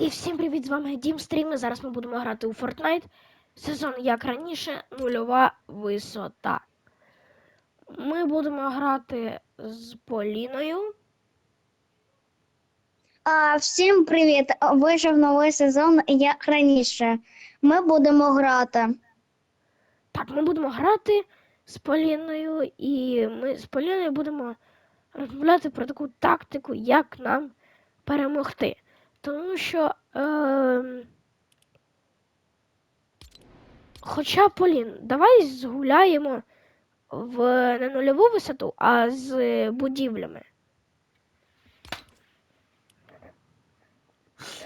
І всім привіт, з вами Дім Стрім. І Зараз ми будемо грати у Fortnite. Сезон, як раніше, нульова висота. Ми будемо грати з Поліною. А, всім привіт! Вийшов новий сезон, як раніше. Ми будемо грати. Так, ми будемо грати з Поліною, і ми з Поліною будемо розмовляти про таку тактику, як нам перемогти. Тому що. Е- Хоча, Полін, давай згуляємо в не нульову висоту, а з будівлями.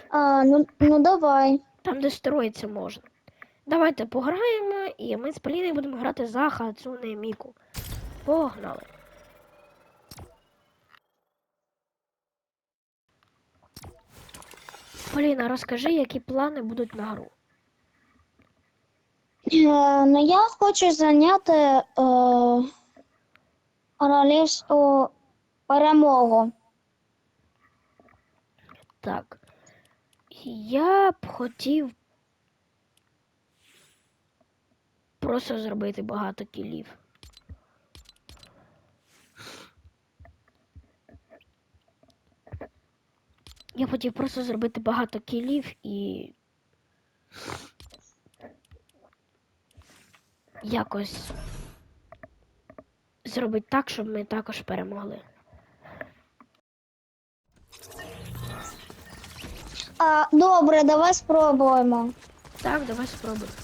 А, ну, ну давай. Там, де строїться можна. Давайте пограємо, і ми з Поліною будемо грати за Хацуне Міку. Погнали. Поліна, розкажи, які плани будуть на гру. Е, ну я хочу зайняти е, королівську перемогу. Так. Я б хотів просто зробити багато кілів. Я хотів просто зробити багато кілів і якось зробити так, щоб ми також перемогли. А, добре, давай спробуємо. Так, давай спробуємо.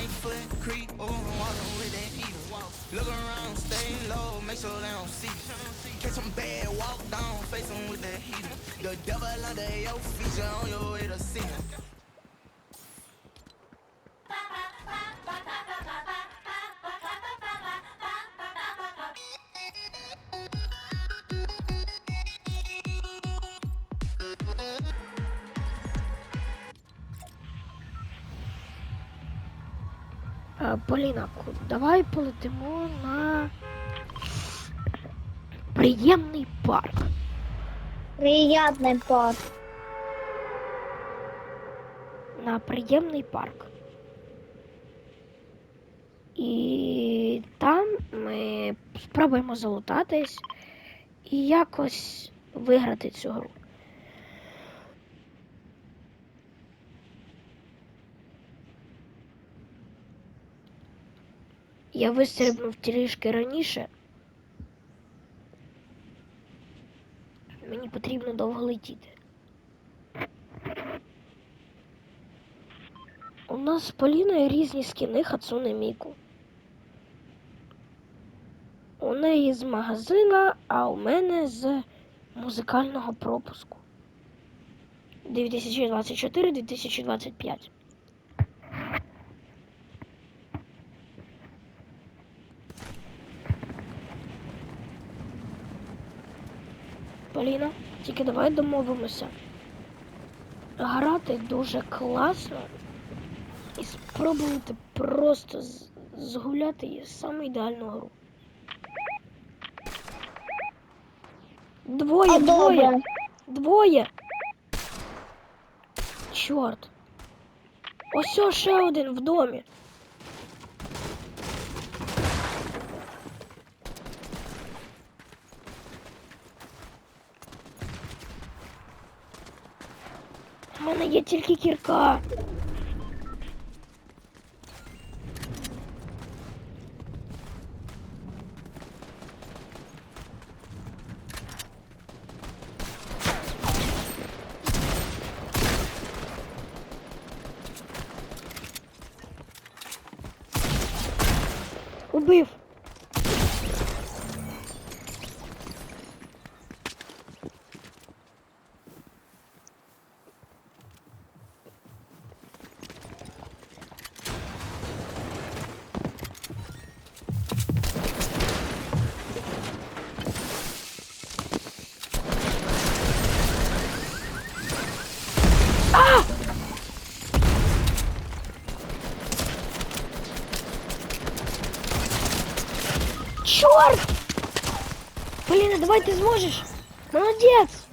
Right foot creep over water with that heater. Look around, stay low, make sure they don't see. Catch some bad, walk down, face 'em with that heater. The devil under your feet, you on your way to see Поліна, давай полетимо на приємний парк. Приятний парк. На приємний парк. І там ми спробуємо залутатись і якось виграти цю гру. Я вистрибнув трішки раніше. Мені потрібно довго летіти. У нас з Поліною різні скіни Хацуне Міку. У неї з магазина, а у мене з музикального пропуску. 2024-2025. Поліна, тільки давай домовимося. Грати дуже класно і спробувати просто згуляти її саме ідеальну гру. Двоє, А двоє, добре. двоє. Чорт. Ось ще один в домі. Мене є тільки кірка. Поліна, давай ти зможеш. Молодець.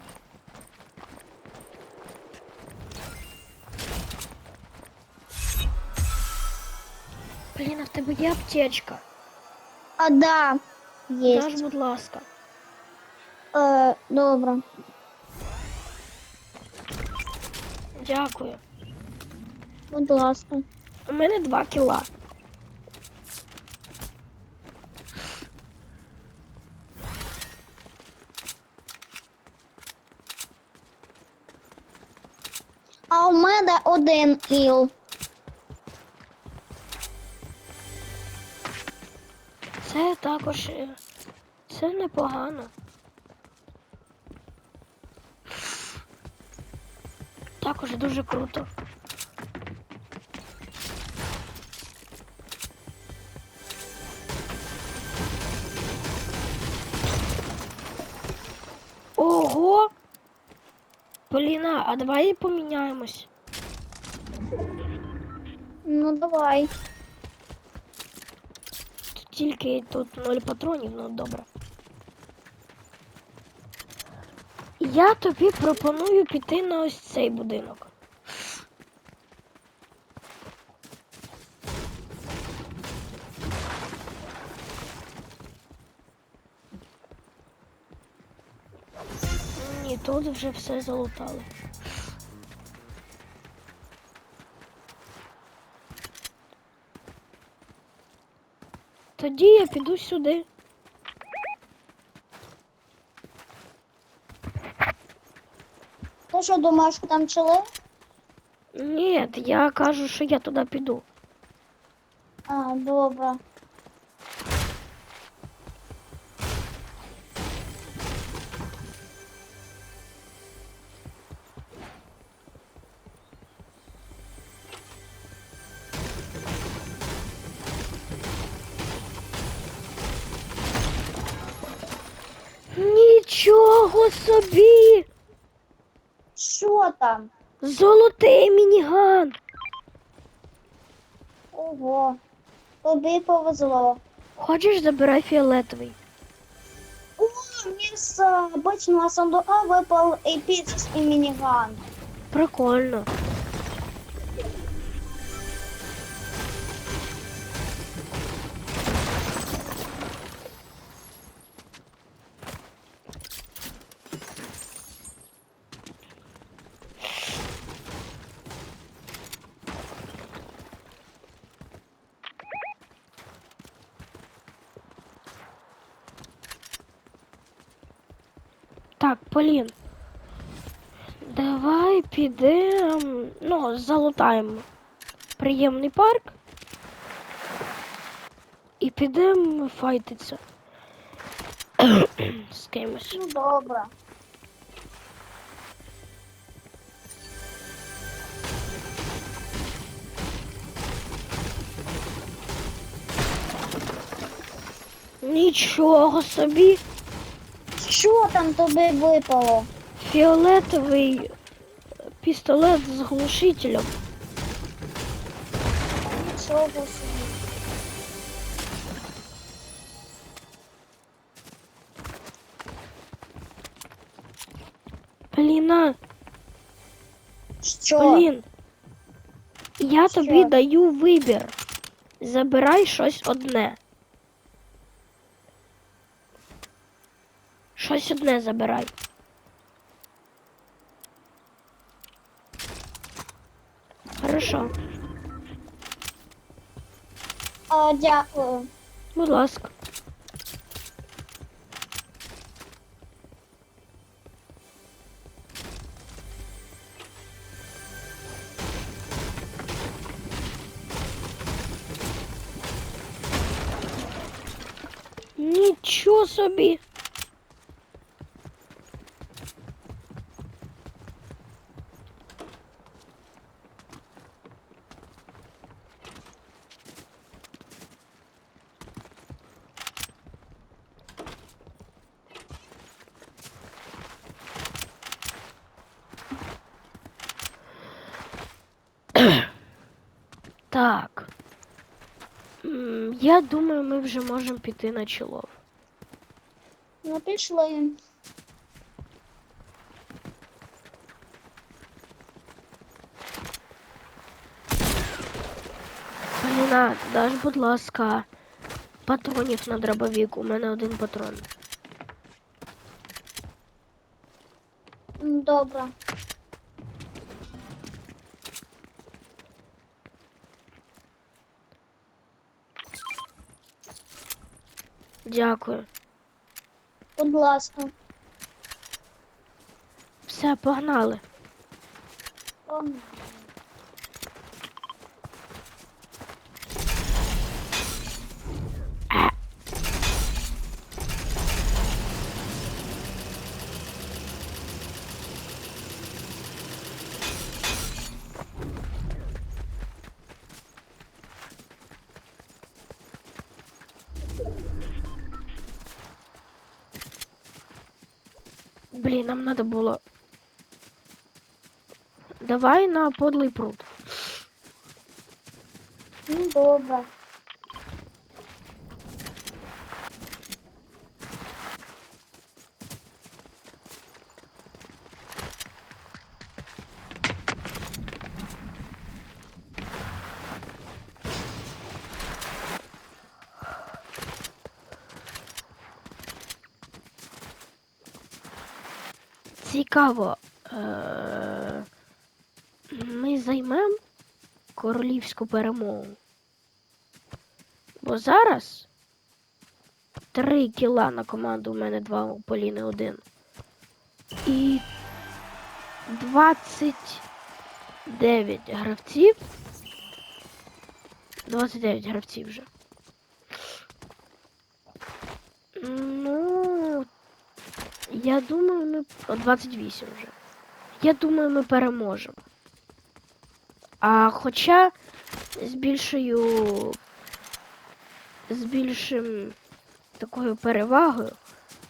Поліна, в тебе є аптечка. А, да, є. Даш, будь ласка. Е, добре. Дякую. Будь ласка. У мене два кіла. Один кіл. Це також е, це непогано. Також дуже круто. Ого! Поліна, а давай поміняємось. Ну, давай. Тільки тут ноль патронів, ну добре. Я тобі пропоную піти на ось цей будинок. Ні, тут вже все залутали. Тоді я піду сюди. Ти що думаєш, що там чоли? Ні, я кажу, що я туди піду. А, добре. Нічого собі! Що там? Золотий мініган! Ого. Тобі повезло. Хочеш забирай фіолетовий. О, мне с э, обычного сундука выпал эпический миниган. Прикольно. Так, Полін. Давай підемо, ну, залутаємо приємний парк. І підемо файтитися. З кимось. Ну, добре. Нічого собі. Що там тобі випало? Фіолетовий пістолет з глушителем. Нічого собі. Поліна, Що? Полін. Я Що? тобі даю вибір. Забирай щось одне. Щось одне забирай. Хорошо, А, дякую. будь ласка. Нічого собі. Так. М, Я думаю, ми вже можемо піти на чолов. Ну, пішли. Поліна, даш, будь ласка, патронів на дробовік. У мене один патрон. Добре. Дякую. Будь ласка. Все, погнали. Погнали. Блін, нам надо было... Давай на подлый пруд. Ну, добре. Цікаво. Е- ми займемо королівську перемогу. Бо зараз три кіла на команду, у мене два у Поліни один. І 29 гравців. 29 гравців вже. Ну, я думаю, ми. О, 28 вже. Я думаю, ми переможемо. А хоча з більшою. З більшим такою перевагою.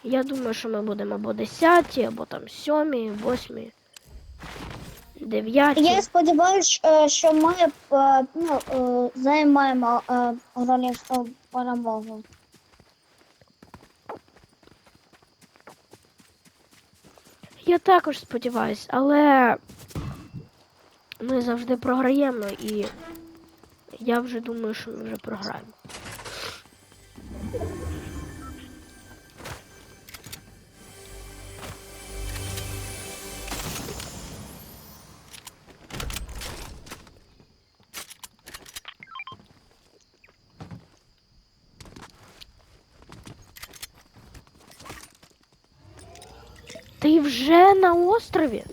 Я думаю, що ми будемо або 10, або там 7, 8, 9. Я сподіваюся, що ми е, ну, е, займаємо е, королівську перемогу. Я також сподіваюсь, але ми завжди програємо і я вже думаю, що ми вже програємо. вже на острові?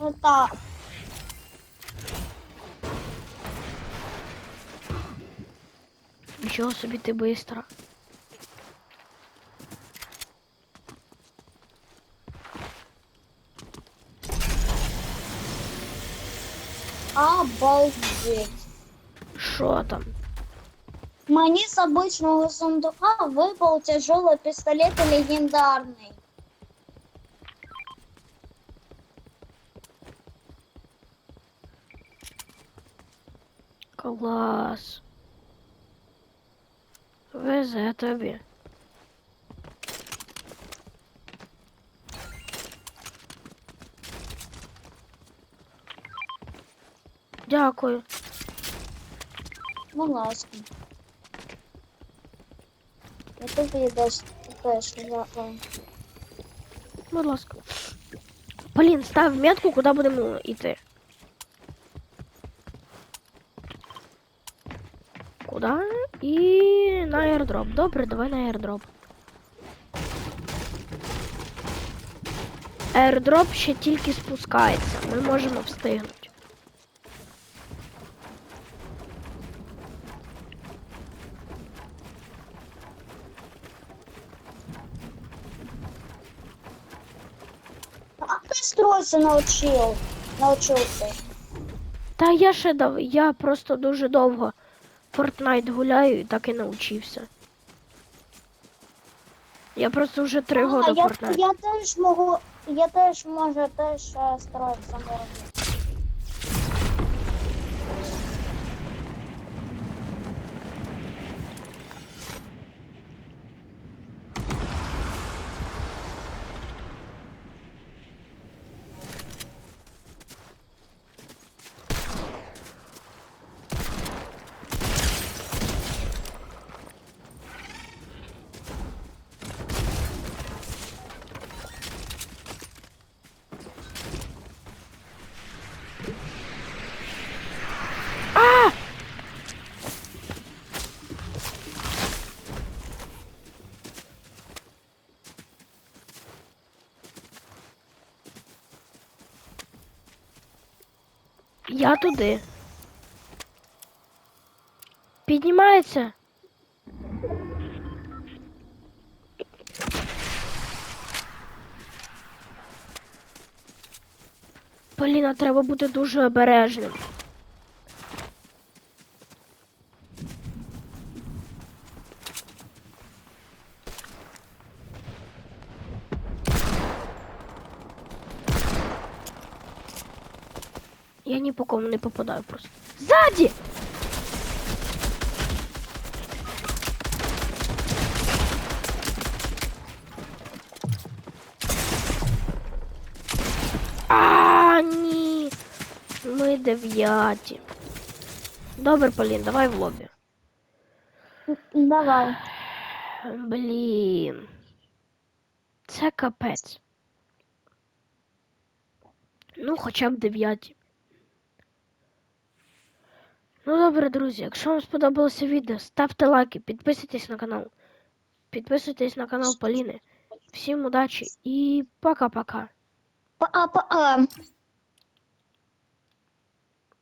Ну так. Нічого собі ти бистро. Обалдеть. Що там? Мені з обычного сундука випав тяжелый пістолет легендарний. Клас. Везе тобі. Дякую. Будь ласка. Я тобі десь теж дякую. Будь ласка. Полін, став метку, куди будемо йти. Куди? І на аердроп. Добре, давай на аердроп. Аердроп ще тільки спускається. Ми можемо встигнути. А ти строїться навчив? Навчився. Та я ще дав. Я просто дуже довго Fortnite гуляю і так і навчився. Я просто вже три роки я, я теж можу, я теж можу теж строїти строїтися Я туди. Піднімається. Поліна, треба бути дуже обережним. Ні по кому не попадаю просто. Ззаді! А, ні. Ми дев'яті. Добре, Полін, давай в лобі. Давай. Блін. Це капець. Ну, хоча б дев'яті. Ну добре, друзі, якщо вам сподобалося відео, ставте лайки, підписуйтесь на канал. Підписуйтесь на канал Поліни. Всім удачі і пока-пока. Па-па.